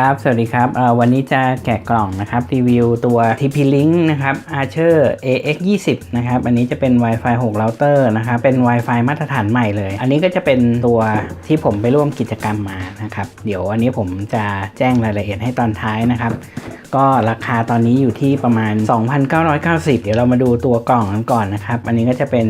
ครับ สวัสดีครับ วันนี้จะแกะกล่องนะครับ รีวิวตัว TP Link นะครับ Archer AX 20นะครับ อันนี้จะเป็น Wi-Fi 6 router นะครับ เป็น Wi-Fi มาตรฐานใหม่เลย อันนี้ก็จะเป็นตัวที่ผมไปร่วมกิจกรรมมานะครับ เดี๋ยวอันนี้ผมจะแจ้งรายละเอียดให้ตอนท้ายนะครับ ก็ราคาตอนนี้อยู่ที่ประมาณ 2,990 เดี๋ยวเรามาดูตัวกล่องกันก่อนนะครับ อันนี้ก็จะเป็น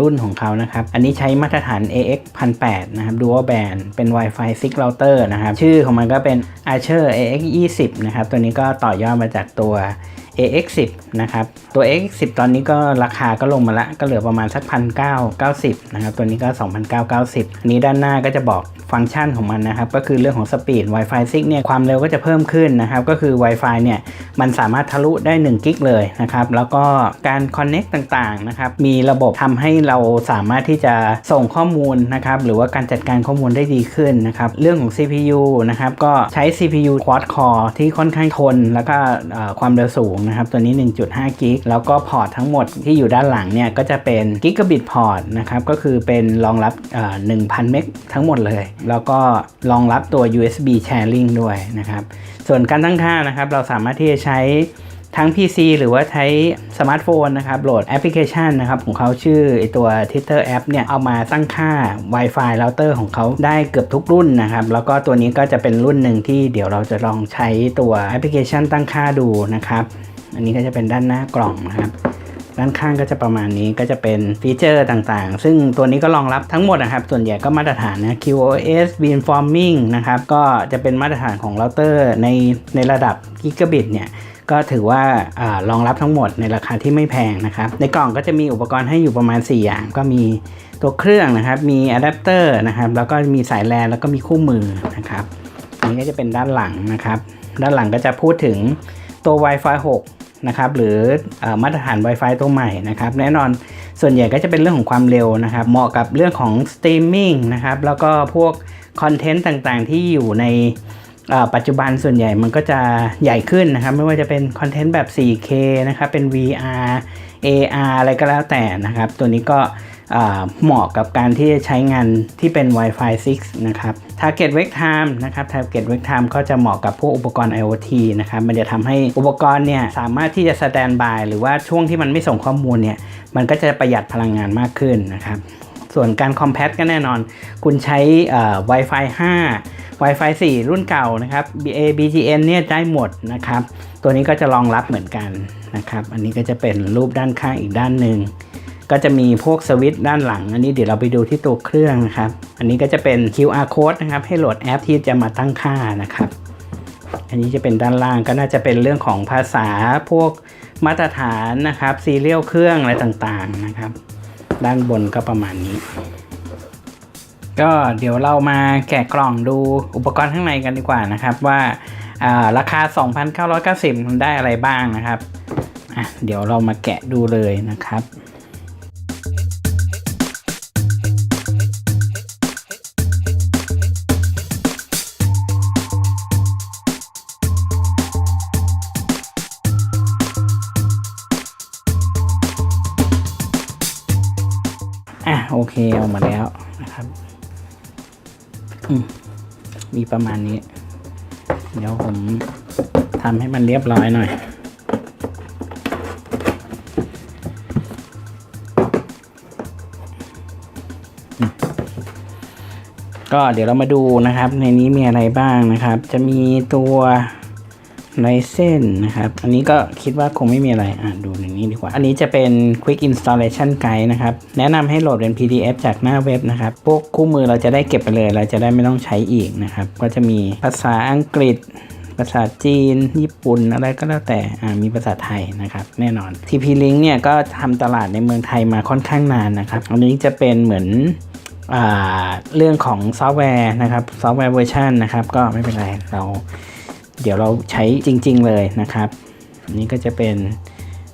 รุ่นของเขานะครับ อันนี้ใช้มาตรฐาน AX 1008นะครับ Dual Band เป็น Wi-Fi 6 Router นะครับ ชื่อของมันก็เป็น Archer AX 20นะครับ ตัวนี้ก็ต่อยอดมาจากตัว AX 10นะครับ ตัว AX 10ตอนนี้ก็ราคาก็ลงมาละ ก็เหลือประมาณสักพันเก้าเก้าสิบนะครับ ตัวนี้ก็2,990อันนี้ด้านหน้าก็จะบอกฟังก์ชันของมันนะครับ ก็คือเรื่องของสปีด Wi-Fi 6เนี่ย ความเร็วก็จะเพิ่มขึ้นนะครับ ก็คือ Wi-Fi เนี่ย มันสามารถทะลุได้1กิกเลยนะครับ แล้วก็การ Connect ต่างๆนะครับ มีระบบทำให้เราสามารถที่จะส่งข้อมูลนะครับ หรือว่าการจัดการข้อมูลได้ดีขึ้นนะครับ เรื่องของ CPU นะครับ ก็ใช้ CPU CPU Quad Core ที่ค่อนข้างทน แล้วก็ความเร็วสูงนะครับ ตัวนี้ 1.5 กิก แล้วก็พอร์ตทั้งหมดที่อยู่ด้านหลังเนี่ย ก็จะเป็นกิกะบิตพอร์ตนะครับ ก็คือเป็นรองรับ 1,000 เมกทั้งหมดเลย แล้วก็รองรับตัว USB Sharing ด้วยนะครับ ส่วนการตั้งค่านะครับ เราสามารถที่จะใช้ ทั้ง PC หรือว่าใช้สมาร์ทโฟนนะครับโหลดแอปพลิเคชันนะครับของเขาชื่อไอตัว Tether App เนี่ยเอามาตั้งค่า Wi-Fi router ของเขาได้เกือบทุกรุ่นนะครับ แล้วก็ตัวนี้ก็จะเป็นรุ่นหนึ่งที่เดี๋ยวเราจะลองใช้ตัวแอปพลิเคชันตั้งค่าดูนะครับ อันนี้ก็จะเป็นด้านหน้ากล่องนะครับด้านข้างก็จะประมาณนี้ก็จะเป็นฟีเจอร์ต่างๆ ซึ่งตัวนี้ก็รองรับทั้งหมดนะครับ ส่วนใหญ่ก็มาตรฐานนะ QoS Beamforming นะครับ ก็จะเป็นมาตรฐานของเราเตอร์ในในระดับกิกะบิตเนี่ย ก็ถือว่าอารองรับทั้งหมดในราคาที่ไม่แพงนะครับ ในกล่องก็จะมีอุปกรณ์ให้อยู่ประมาณ 4 อย่าง ก็มีตัวเครื่องนะครับ มีอะแดปเตอร์นะครับ แล้วก็มีสายแลนแล้วก็มีคู่มือนะครับอันนี้ก็จะเป็นด้านหลังนะครับ ด้านหลังก็จะพูดถึงตัว Wi-Fi 6 นะครับ หรืออมาตรฐาน Wi-Fi ตัวใหม่นะครับ แน่นอนส่วนใหญ่ก็จะเป็นเรื่องของความเร็วนะครับ เหมาะกับเรื่องของสตรีมมิ่งนะครับ แล้วก็พวกคอนเทนต์ต่างๆ ที่อยู่ใน ปัจจุบันส่วนใหญ่มันก็จะใหญ่ขึ้นนะครับ ไม่ว่าจะเป็นคอนเทนต์แบบ 4K นะครับเป็น VR AR อะไรก็แล้วแต่นะครับ ตัวนี้ก็เหมาะกับการที่จะใช้งานที่เป็น Wi-Fi 6 นะครับ Target Wake Time นะครับ Target Wake Time ก็จะเหมาะกับพวกอุปกรณ์ IoT นะครับ มันจะทำให้อุปกรณ์เนี่ยสามารถที่จะ stand by หรือว่าช่วงที่มันไม่ส่งข้อมูลเนี่ย มันก็จะประหยัดพลังงานมากขึ้นนะครับ ส่วนการ Compact ก็แน่นอน คุณใช้ Wi-Fi 5 Wi-Fi 4 รุ่นเก่านะครับ BA BGN เนี่ยได้หมดนะครับ ตัวนี้ก็จะรองรับเหมือนกันนะครับ อันนี้ก็จะเป็นรูปด้านข้างอีกด้านหนึ่งก็จะมีพวกสวิตช์ด้านหลัง อันนี้เดี๋ยวเราไปดูที่ตัวเครื่องนะครับ อันนี้ก็จะเป็น QR code นะครับ ให้โหลดแอปที่จะมาตั้งค่านะครับ อันนี้จะเป็นด้านล่างก็น่าจะเป็นเรื่องของภาษาพวกมาตรฐานนะครับซีเรียลเครื่องอะไรต่างๆนะครับ ด้านบนก็ประมาณนี้ ก็เดี๋ยวเรามาแกะกล่องดูอุปกรณ์ข้างในกันดีกว่านะครับว่าราคา 2,990ได้อะไรบ้างนะครับ เดี๋ยวเรามาแกะดูเลยนะครับ โอเคเอามาแล้วนะครับอืมมีประมาณนี้ เดี๋ยวผมทำให้มันเรียบร้อยหน่อยอืมก็เดี๋ยวเรามาดูนะครับ ในนี้มีอะไรบ้างนะครับ จะมีตัว ไลเส้นนะครับ อันนี้ก็คิดว่าคงไม่มีอะไร อะดูในนี้ดีกว่า อันนี้จะเป็น Quick Installation Guide นะครับ แนะนำให้โหลดเป็น PDF จากหน้าเว็บนะครับ พวกคู่มือเราจะได้เก็บไปเลย เราจะได้ไม่ต้องใช้อีกนะครับ ก็จะมีภาษาอังกฤษภาษาจีน ญี่ปุ่น อะไรก็แล้วแต่ มีภาษาไทยนะครับ แน่นอน TP Link เนี่ยก็ทำตลาดในเมืองไทยมาค่อนข้างนานนะครับ อันนี้จะเป็นเหมือนอเรื่องของซอฟต์แวร์นะครับ ซอฟต์แวร์เวอร์ชันนะครับ ก็ไม่เป็นไร เรา เดี๋ยวเราใช้จริง ๆ เลยนะครับนนี้ก็จะเป็น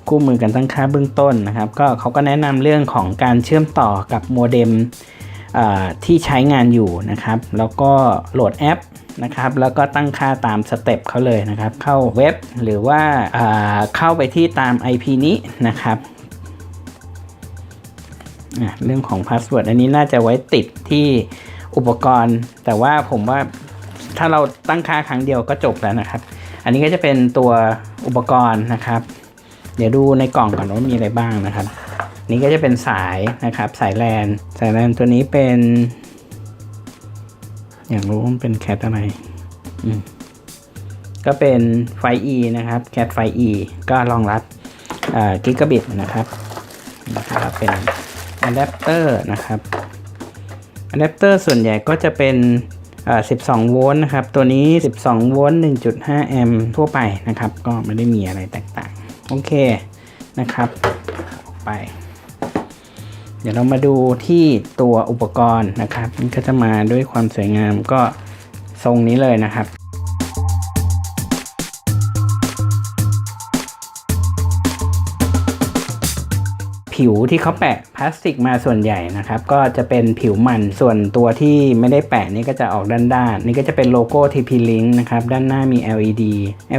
คู่มือการตั้งค่าเบื้องต้นนะครับ ก็เขาก็แนะนำเรื่องของการเชื่อมต่อกับโมเด็มที่ใช้งานอยู่นะครับ แล้วก็โหลดแอปนะครับ แล้วก็ตั้งค่าตามสเต็ปเขาเลยนะครับ เข้าเว็บหรือว่าอ่าเข้าไปที่ตาม IP นี้นะครับ เรื่องของพาสเวิร์ดอันนี้น่าจะไว้ติดที่อุปกรณ์ แต่ว่าผมว่า ถ้าเราตั้งค่าครั้งเดียวก็จบแล้วนะครับ อันนี้ก็จะเป็นตัวอุปกรณ์นะครับ เดี๋ยวดูในกล่องก่อนว่ามีอะไรบ้างนะครับ นี่ก็จะเป็นสายนะครับ สายแลนสายแลนตัวนี้เป็น อยากรู้ว่ามันเป็นแคทอะไรอืมก็เป็นไฟ E นะครับแคทไฟ E ก็รองรับกิกะบิตนะครับนะครับ เป็นอะแดปเตอร์นะครับอะแดปเตอร์ส่วนใหญ่ก็จะเป็น 12 โวลต์นะครับ ตัวนี้ 12 โวลต์ 1.5 แอมป์ทั่วไปนะครับ ก็ไม่ได้มีอะไรแตกต่าง โอเคนะครับ ออกไป เดี๋ยวเรามาดูที่ตัวอุปกรณ์นะครับ มันก็จะมาด้วยความสวยงามก็ทรงนี้เลยนะครับ ผิวที่เขาแปะพลาสติกมาส่วนใหญ่นะครับ ก็จะเป็นผิวมันส่วนตัวที่ไม่ได้แปะนี่ก็จะออกด้านด้านๆนี่ก็จะเป็นโลโก้ TP Link นะครับ ด้านหน้ามี LED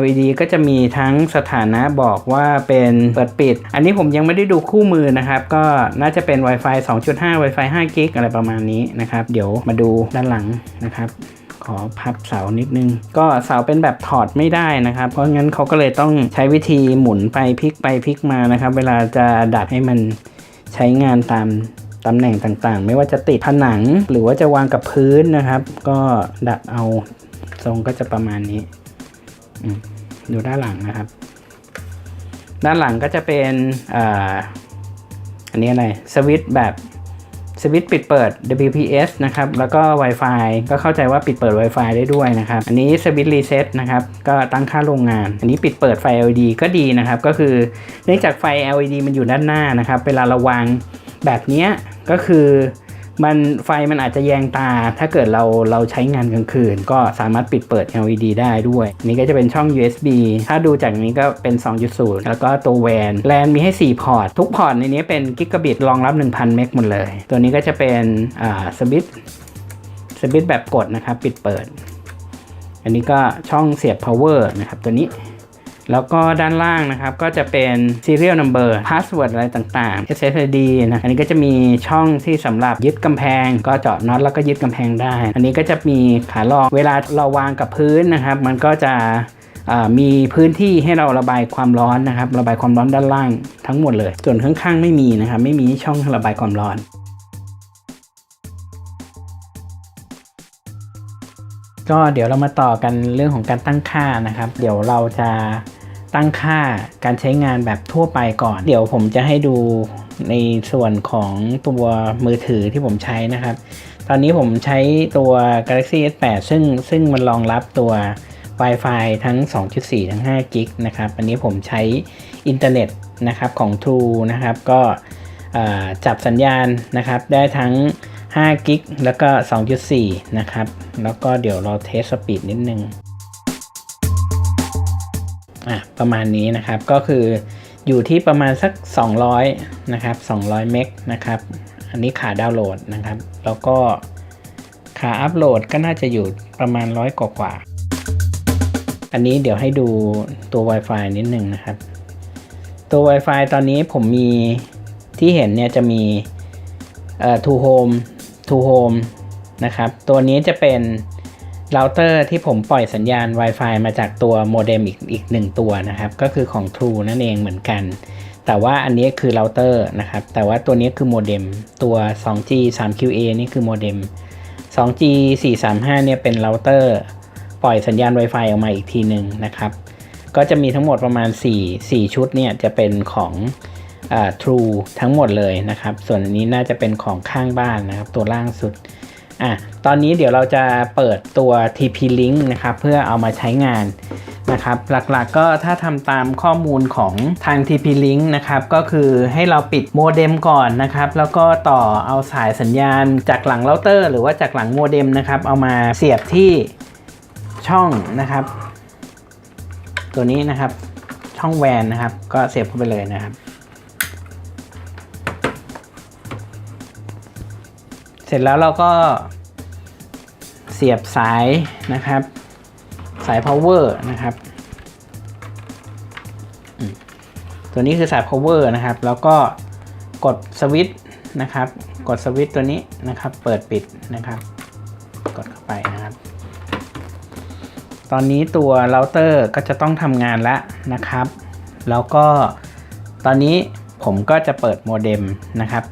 LED ก็จะมีทั้งสถานะบอกว่าเป็นเปิดปิด อันนี้ผมยังไม่ได้ดูคู่มือนะครับ ก็น่าจะเป็น Wi-Fi 2.5 Wi-Fi 5 g b อะไรประมาณนี้นะครับ เดี๋ยวมาดูด้านหลังนะครับ ขอพับเสานิดนึง ก็เสาเป็นแบบถอดไม่ได้นะครับ เพราะงั้นเขาก็เลยต้องใช้วิธีหมุนไปพลิกไปพลิกมานะครับ เวลาจะดัดให้มันใช้งานตามตำแหน่งต่างๆ ไม่ว่าจะติดผนังหรือว่าจะวางกับพื้นนะครับ ก็ดัดเอาทรงก็จะประมาณนี้ดูด้านหลังนะครับ ด้านหลังก็จะเป็นออันนี้อะไรสวิตช์แบบ สวิตช์ปิดเปิด WPS นะครับ แล้วก็ Wi-Fi ก็เข้าใจว่าปิดเปิด Wi-Fi ได้ด้วยนะครับ อันนี้สวิตช์รีเซ็ตนะครับ ก็ตั้งค่าโรงงาน อันนี้ปิดเปิดไฟ LED ก็ดีนะครับ ก็คือเนื่องจากไฟ LED มันอยู่ด้านหน้านะครับ เวลาเราวางแบบนี้ก็คือ มันไฟมันอาจจะแยงตา ถ้าเกิดเราเราใช้งานกลางคืน ก็สามารถปิดเปิด LED ได้ด้วยอันนี้ก็จะเป็นช่อง USB ถ้าดูจากนี้ก็เป็น 2.0 แล้วก็ตัวแวนแลนมีให้ 4 พอร์ต ทุกพอร์ตในนี้เป็นกิกะบิตรองรับ 1,000 เมกหมดเลย ตัวนี้ก็จะเป็นอ่าสวิตสวิตแบบกดนะครับ ปิดเปิด อันนี้ก็ช่องเสียบ power นะครับตัวนี้ แล้วก็ด้านล่างนะครับก็จะเป็น serial number password อะไรต่างๆ SSID นะอันนี้ก็จะมีช่องที่สำหรับยึดกำแพง ก็เจาะน็อตแล้วก็ยึดกำแพงได้ อันนี้ก็จะมีขารองเวลาเราวางกับพื้นนะครับ มันก็จะมีพื้นที่ให้เราระบายความร้อนนะครับ ระบายความร้อนด้านล่างทั้งหมดเลย ส่วนข้างๆไม่มีนะครับ ไม่มีช่องระบายความร้อนก็เดี๋ยวเรามาต่อกันเรื่องของการตั้งค่านะครับ เดี๋ยวเราจะ ตั้งค่าการใช้งานแบบทั่วไปก่อน เดี๋ยวผมจะให้ดูในส่วนของตัวมือถือที่ผมใช้นะครับ ตอนนี้ผมใช้ตัว Galaxy S8 ซึ่งซึ่งมันรองรับตัว Wi-Fi ทั้ง 2.4 ทั้ง5 g b นะครับ อันนี้ผมใช้อินเทอร์เน็ตนะครับของ True นะครับ ก็จับสัญญาณนะครับ ได้ทั้ง5กิกแล้วก็ 2.4 นะครับ แล้วก็เดี๋ยวเราเทสสปีดนิดนึง อะประมาณนี้นะครับก็คืออยู่ที่ประมาณสัก 200 นะครับ 200 เมกนะครับ อันนี้ขาดาวน์โหลดนะครับ แล้วก็ขาอัพโหลดก็น่าจะอยู่ประมาณร้อยกว่าๆอันนี้เดี๋ยวให้ดูตัว Wi-Fi นิดนึงนะครับ ตัว Wi-Fi ตอนนี้ผมมีที่เห็นเนี่ยจะมีเอ่อ To Home To Home นะครับ ตัวนี้จะเป็น เราเตอร์ที่ผมปล่อยสัญญาณ Wi-Fi มาจากตัวโมเด็มอีกอีกหนึ่งตัวนะครับ ก็คือของ True นั่นเองเหมือนกัน แต่ว่าอันนี้คือเราเตอร์นะครับ แต่ว่าตัวนี้คือโมเด็มตัว 2G 3QA นี่คือโมเด็ม 2G 435 เนี่ยเป็นเราเตอร์ปล่อยสัญญาณ Wi-Fi ออกมาอีกทีหนึ่งนะครับ ก็จะมีทั้งหมดประมาณ 4 4 ชุดเนี่ยจะเป็นของอ True ทั้งหมดเลยนะครับ ส่วนอันนี้น่าจะเป็นของข้างบ้านนะครับ ตัวล่างสุด อะตอนนี้เดี๋ยวเราจะเปิดตัว TP Link นะครับเพื่อเอามาใช้งานนะครับหลักๆก็ถ้าทำตามข้อมูลของทาง TP Link นะครับก็คือให้เราปิดโมเด็มก่อนนะครับแล้วก็ต่อเอาสายสัญญาณจากหลังเราเตอร์ หรือว่าจากหลังโมเด็มนะครับเอามาเสียบที่ช่องนะครับ ตัวนี้นะครับช่องแวนนะครับ ก็เสียบเข้าไปเลยนะครับ ร็จแล้วเราก็เสียบสายนะครับ สาย power นะครับ ตัวนี้คือสาย power นะครับ แล้วก็กดสวิตช์นะครับ กดสวิตช์ตัวนี้นะครับ เปิดปิดนะครับ กดเข้าไปนะครับ ตอนนี้ตัวเราเตอร์ก็จะต้องทำงานแล้วนะครับ แล้วก็ตอนนี้ผมก็จะเปิดโมเด็มนะครับ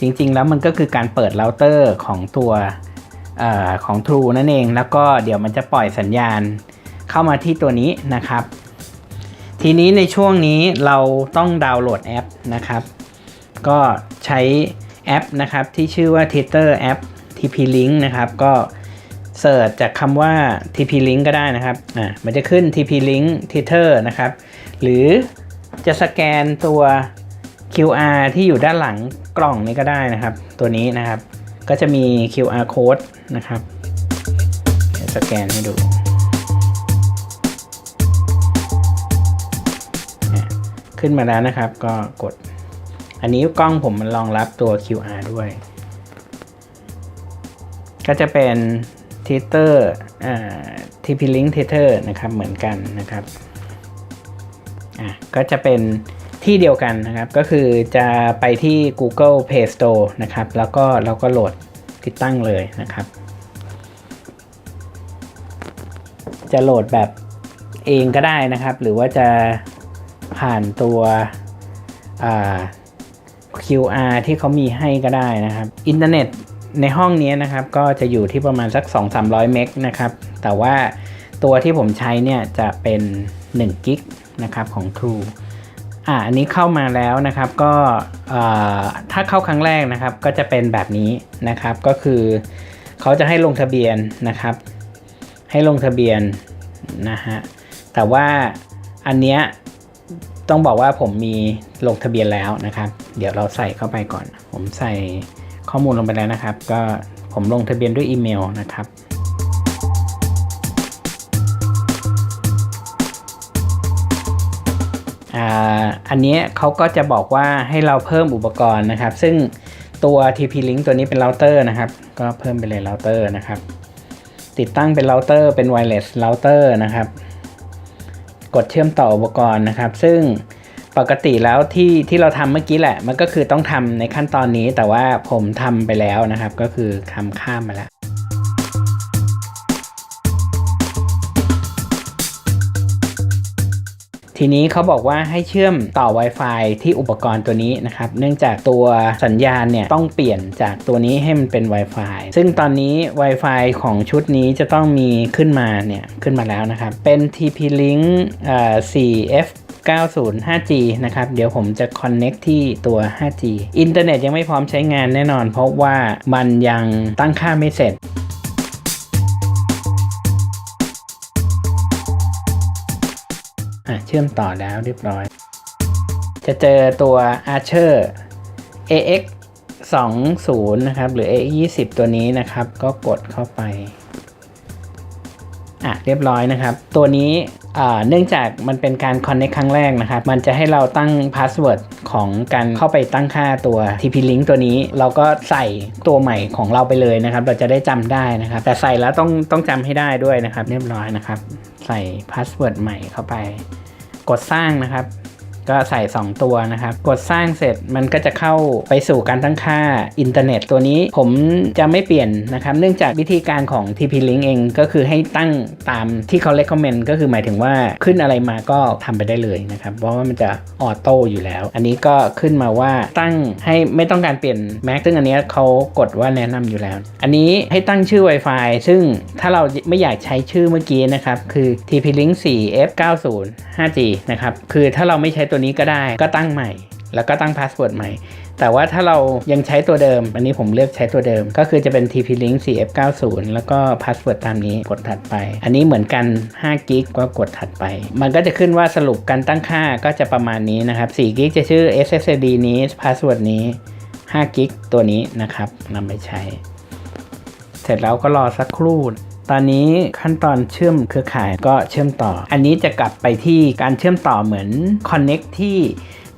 จริง ๆ แล้วมันก็คือการเปิดเราเตอร์ของตัวออของ True นั่นเอง แล้วก็เดี๋ยวมันจะปล่อยสัญญาณเข้ามาที่ตัวนี้นะครับ ทีนี้ในช่วงนี้เราต้องดาวน์โหลดแอปนะครับ ก็ใช้แอปนะครับที่ชื่อว่า Tether App TP Link นะครับก็เสิร์ชจากคำว่า TP Link ก็ได้นะครับอ่ามันจะขึ้น TP Link Tether นะครับ หรือจะสแกนตัว QR ที่อยู่ด้านหลังกล่องนี้ก็ได้นะครับ ตัวนี้นะครับก็จะมี QR code นะครับสแกนให้ดู ขึ้นมาแล้วนะครับก็กด อันนี้กล้องผมมันรองรับตัว QR ด้วย ก็จะเป็น t e t e r อ่า TP Link t e t e r นะครับเหมือนกันนะครับอะก็จะเป็น ที่เดียวกันนะครับ ก็คือจะไปที่ Google Play Store นะครับ แล้วก็เราก็โหลดติดตั้งเลยนะครับ จะโหลดแบบเองก็ได้นะครับ หรือว่าจะผ่านตัว QR ที่เขามีให้ก็ได้นะครับ อินเทอร์เน็ตในห้องนี้นะครับ ก็จะอยู่ที่ประมาณสัก 2-300 เมกนะครับ แต่ว่าตัวที่ผมใช้เนี่ยจะเป็น1กิกนะครับของ True อ่าอันนี้เข้ามาแล้วนะครับก็ถ้าเข้าครั้งแรกนะครับก็จะเป็นแบบนี้นะครับก็คือเขาจะให้ลงทะเบียนนะครับ ให้ลงทะเบียนนะฮะแต่ว่าอันเนี้ยต้องบอกว่าผมมีลงทะเบียนแล้วนะครับ เดี๋ยวเราใส่เข้าไปก่อน ผมใส่ข้อมูลลงไปแล้วนะครับ ก็ผมลงทะเบียนด้วยอีเมลนะครับ อันนี้เขาก็จะบอกว่าให้เราเพิ่มอุปกรณ์นะครับ ซึ่งตัว TP Link ตัวนี้เป็นเราเตอร์นะครับ ก็เพิ่มไปเลยเราเตอร์นะครับ ติดตั้งเป็นเราเตอร์เป็น wireless router นะครับ กดเชื่อมต่ออุปกรณ์นะครับ ซึ่งปกติแล้วที่ที่เราทำเมื่อกี้แหละ มันก็คือต้องทำในขั้นตอนนี้แต่ว่าผมทำไปแล้วนะครับ ก็คือทำข้ามมาแล้ว ทีนี้เขาบอกว่าให้เชื่อมต่อ Wi-Fi ที่อุปกรณ์ตัวนี้นะครับ เนื่องจากตัวสัญญาณเนี่ยต้องเปลี่ยนจากตัวนี้ให้มันเป็น Wi-Fi ซึ่งตอนนี้ Wi-Fi ของชุดนี้จะต้องมีขึ้นมาเนี่ยขึ้นมาแล้วนะครับ เป็น TP-Link เอ่อ 4F 90 5G นะครับ เดี๋ยวผมจะ connect ที่ตัว 5G อินเทอร์เน็ตยังไม่พร้อมใช้งานแน่นอน เพราะว่ามันยังตั้งค่าไม่เสร็จ เชื่อมต่อแล้วเรียบร้อย จะเจอตัว Archer AX 20นะครับหรือ AX 20ตัวนี้นะครับ ก็กดเข้าไปอะเรียบร้อยนะครับ ตัวนี้เนื่องจากมันเป็นการ connect ครั้งแรกนะครับ มันจะให้เราตั้ง password ของการเข้าไปตั้งค่าตัว TP Link ตัวนี้ เราก็ใส่ตัวใหม่ของเราไปเลยนะครับ เราจะได้จำได้นะครับ แต่ใส่แล้วต้องต้องจำให้ได้ด้วยนะครับ เรียบร้อยนะครับ ใส่ password ใหม่เข้าไป ดสร้างนะครับ ก็ใส่ 2 ตัวนะครับ กดสร้างเสร็จมันก็จะเข้าไปสู่การตั้งค่าอินเทอร์เน็ตตัวนี้ผมจะไม่เปลี่ยนนะครับ เนื่องจากวิธีการของ TP Link เองก็คือให้ตั้งตามที่เขา recommend ก็คือหมายถึงว่าขึ้นอะไรมาก็ทำไปได้เลยนะครับ เพราะว่ามันจะออโต้อยู่แล้ว อันนี้ก็ขึ้นมาว่าตั้งให้ไม่ต้องการเปลี่ยน Mac ซึ่งอันนี้เขากดว่าแนะนำอยู่แล้ว อันนี้ให้ตั้งชื่อ Wi-Fi ซึ่งถ้าเราไม่อยากใช้ชื่อเมื่อกี้นะครับคือ TP Link 4 F 90 5G นะครับคือถ้าเราไม่ใช้ตัวนี้ก็ได้ก็ตั้งใหม่ แล้วก็ตั้งพาสเวิร์ดใหม่ แต่ว่าถ้าเรายังใช้ตัวเดิม อันนี้ผมเลือกใช้ตัวเดิม ก็คือจะเป็น TP Link 4 F 90 แล้วก็พาสเวิร์ดตามนี้กดถัดไป อันนี้เหมือนกัน5กิกก็กดถัดไป มันก็จะขึ้นว่าสรุปการตั้งค่าก็จะประมาณนี้นะครับ4กิกจะชื่อ SSD นี้พาสเวิร์ดนี้5กิกตัวนี้นะครับนำไปใช้ เสร็จแล้วก็รอสักครู่ ตอนนี้ขั้นตอนเชื่อมเครือข่ายก็เชื่อมต่อ อันนี้จะกลับไปที่การเชื่อมต่อเหมือน Connect ที่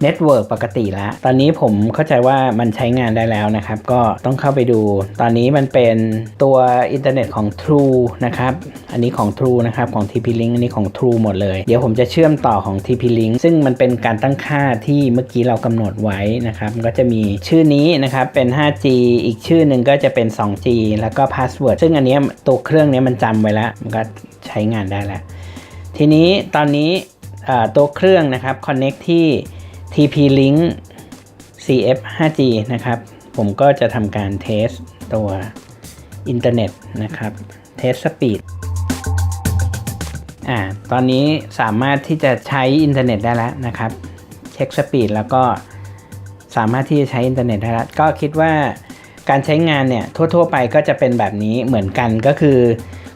เน็ตเวิร์กปกติแล้ว ตอนนี้ผมเข้าใจว่ามันใช้งานได้แล้วนะครับ ก็ต้องเข้าไปดู ตอนนี้มันเป็นตัวอินเทอร์เน็ตของ True นะครับ อันนี้ของ True นะครับ ของ TP-Link อันนี้ของ True หมดเลย เดี๋ยวผมจะเชื่อมต่อของ TP-Link ซึ่งมันเป็นการตั้งค่าที่เมื่อกี้เรากำหนดไว้นะครับก็จะมีชื่อนี้นะครับเป็น 5G อีกชื่อหนึ่งก็จะเป็น 2G แล้วก็พาสเวิร์ดซึ่งอันนี้ตัวเครื่องนี้มันจำไว้แล้ว มันก็ใช้งานได้แล้ว ทีนี้ตอนนี้ตัวเครื่องนะครับ connect ที่ TP-Link CF 5G นะครับ ผมก็จะทำการเทสตัวอินเทอร์เน็ตนะครับเทสสปีดอ่าตอนนี้สามารถที่จะใช้อินเทอร์เน็ตได้แล้วนะครับ เช็คสปีดแล้วก็สามารถที่จะใช้อินเทอร์เน็ตได้แล้ว ก็คิดว่าการใช้งานเนี่ยทั่ว ๆ ไปก็จะเป็นแบบนี้เหมือนกันก็คือ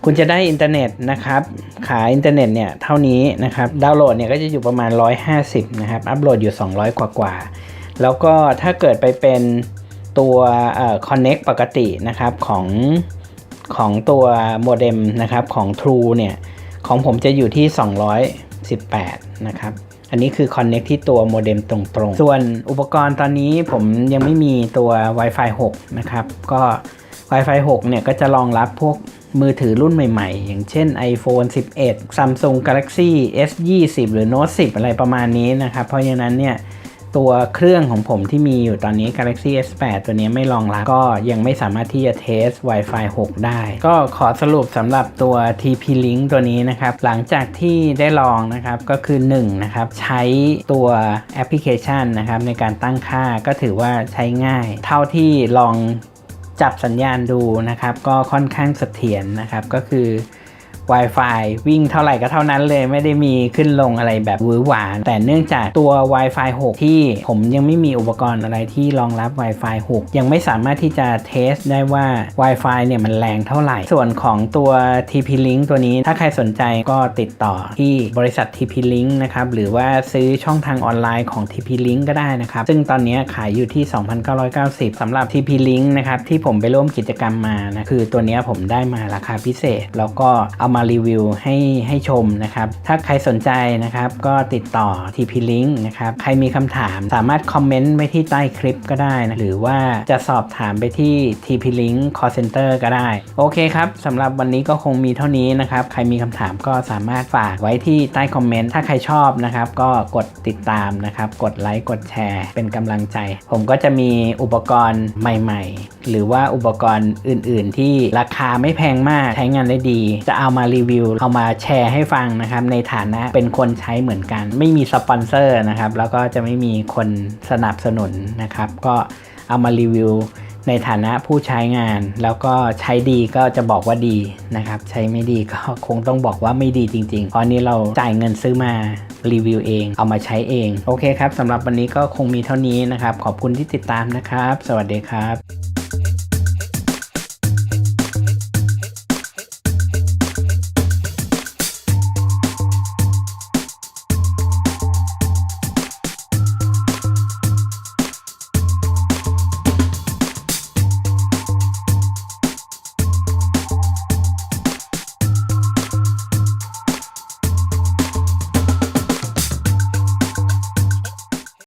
คุณจะได้อินเทอร์เน็ตนะครับ ขาอินเทอร์เน็ตเนี่ยเท่านี้นะครับ ดาวน์โหลดเนี่ยก็จะอยู่ประมาณ 150 นะครับ อัปโหลดอยู่ 200 กว่ากว่า แล้วก็ถ้าเกิดไปเป็นตัวเอ่อ connect ปกตินะครับของของตัวโมเด็มนะครับของ True เนี่ยของผมจะอยู่ที่ 218 นะครับ อันนี้คือ Connect ที่ตัวโมเด็มตรงๆ ส่วนอุปกรณ์ตอนนี้ผมยังไม่มีตัว Wi-Fi 6 นะครับ ก็ Wi-Fi 6 เนี่ยก็จะรองรับพวก มือถือรุ่นใหม่ๆ อย่างเช่น iPhone 11 Samsung Galaxy S 20หรือ Note 10 อะไรประมาณนี้นะครับ เพราะฉะนั้นเนี่ยตัวเครื่องของผมที่มีอยู่ตอนนี้ Galaxy S8 ตัวนี้ไม่รองรับ ก็ยังไม่สามารถที่จะเทส Wi-Fi 6 ได้ ก็ขอสรุปสำหรับตัว TP-Link ตัวนี้นะครับ หลังจากที่ได้ลองนะครับ ก็คือ1นะครับ ใช้ตัวแอปพลิเคชันนะครับ ในการตั้งค่าก็ถือว่าใช้ง่าย เท่าที่ลอง จับสัญญาณดูนะครับ ก็ค่อนข้างเสถียรนะครับ ก็คือ Wi-Fi วิ่งเท่าไหร่ก็เท่านั้นเลยไม่ได้มีขึ้นลงอะไรแบบหวือหวาน แต่เนื่องจากตัว Wi-Fi 6 ที่ผมยังไม่มีอุปกรณ์อะไรที่รองรับ Wi-Fi 6 ยังไม่สามารถที่จะเทสได้ว่า Wi-Fi เนี่ยมันแรงเท่าไหร่ ส่วนของตัว TP-Link ตัวนี้ถ้าใครสนใจก็ติดต่อที่บริษัท TP-Link นะครับหรือว่าซื้อช่องทางออนไลน์ของ TP-Link ก็ได้นะครับ ซึ่งตอนนี้ขายอยู่ที่ 2,990สำหรับ TP-Link นะครับที่ผมไปร่วมกิจกรรมมานะคือตัวนี้ผมได้มาราคาพิเศษ แล้วก็เอามารีวิวให้ให้ชมนะครับ ถ้าใครสนใจนะครับก็ติดต่อ TP-Link นะครับ ใครมีคำถามสามารถคอมเมนต์ไว้ที่ใต้คลิปก็ได้นะหรือว่าจะสอบถามไปที่ TP-Link Call Center ก็ได้ โอเคครับสำหรับวันนี้ก็คงมีเท่านี้นะครับ ใครมีคำถามก็สามารถฝากไว้ที่ใต้คอมเมนต์ถ้าใครชอบนะครับ ก็กดติดตามนะครับ กดไลค์กดแชร์ เป็นกำลังใจ ผมก็จะมีอุปกรณ์ใหม่ ๆ หรือว่าอุปกรณ์อื่น ๆ ที่ราคาไม่แพงมากใช้งานได้ดี จะเอามารีวิว เอามาแชร์ให้ฟังนะครับ ในฐานะเป็นคนใช้เหมือนกัน ไม่มีสปอนเซอร์นะครับ แล้วก็จะไม่มีคนสนับสนุนนะครับ ก็เอามารีวิวในฐานะผู้ใช้งาน แล้วก็ใช้ดีก็จะบอกว่าดีนะครับ ใช้ไม่ดีก็คงต้องบอกว่าไม่ดีจริงๆ เพราะนี้เราจ่ายเงินซื้อมารีวิวเอง เอามาใช้เอง โอเคครับสำหรับวันนี้ก็คงมีเท่านี้นะครับ ขอบคุณที่ติดตามนะครับ สวัสดีครับ